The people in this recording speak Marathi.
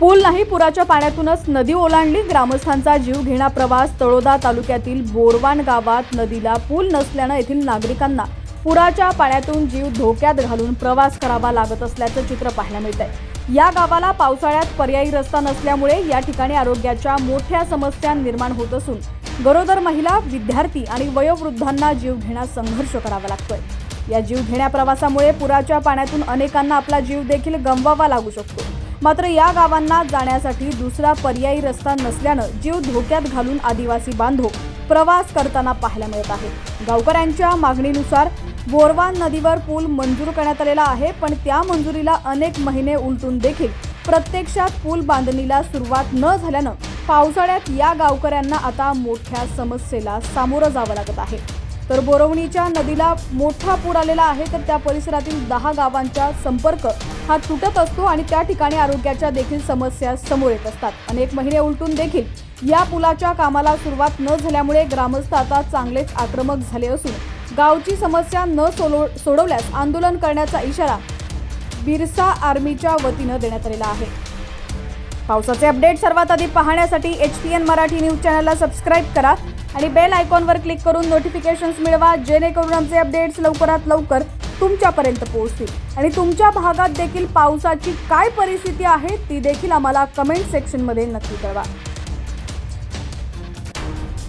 पूल नाही पुराच्या पाण्यातूनच नदी ओलांडली. ग्रामस्थांचा जीव घेणा प्रवास तळोदा तालुक्यातील बोरवान गावात नदीला पूल नसल्यानं येथील नागरिकांना पुराच्या पाण्यातून जीव धोक्यात घालून प्रवास करावा लागत असल्याचं चित्र पाहायला मिळत आहे या गावाला पावसाळ्यात पर्यायी रस्ता नसल्यामुळे या ठिकाणी आरोग्याच्या मोठ्या समस्या निर्माण होत असून गरोदर महिला विद्यार्थी आणि वयोवृद्धांना जीव घेण्यास संघर्ष करावा लागतोय. या जीव घेण्या प्रवासामुळे पुराच्या पाण्यातून अनेकांना आपला जीव देखील गमवावा लागू शकतो. मात्र या गावांना जाण्यासाठी दुसरा पर्यायी रस्ता नसल्यानं जीव धोक्यात घालून आदिवासी बांधव प्रवास करताना पाहायला मिळत आहे गावकऱ्यांच्या मागणीनुसार बोरवान नदीवर पूल मंजूर करण्यात आलेला आहे पण त्या मंजुरीला अनेक महिने उलटून देखील प्रत्यक्षात पूल बांधणीला सुरुवात न झाल्यानं पावसाळ्यात या गावकऱ्यांना आता मोठ्या समस्येला सामोरं जावं लागत आहे. तर बोरवणीच्या नदीला मोठा पूर आलेला आहे तर त्या परिसरातील दहा गावांचा संपर्क हा तुटत असतो आणि त्या ठिकाणी आरोग्याच्या देखील समस्या समोर येत असतात. अनेक महिने उलटून देखील या पुलाच्या कामाला सुरुवात न झाल्यामुळे ग्रामस्थ आता चांगलेच आक्रमक झाले असून गावची समस्या न सोलो सोडवल्यास आंदोलन करण्याचा इशारा बिरसा आर्मीच्या वतीनं देण्यात आलेला आहे. पावसाचे अपडेट सर्वात आधी पाहण्यासाठी H P N Marathi news चॅनलला सबस्क्राईब करा. आणि बेल आयकॉनवर क्लिक करून नोटिफिकेशन्स मिळवा जेणेकरून आमचे अपडेट्स लवकरात लवकर तुमच्यापर्यंत पोहोचतील. आणि तुमच्या भागात देखील पावसाची काय परिस्थिती आहे ती देखील आम्हाला कमेंट सेक्शनमध्ये नक्की कळवा.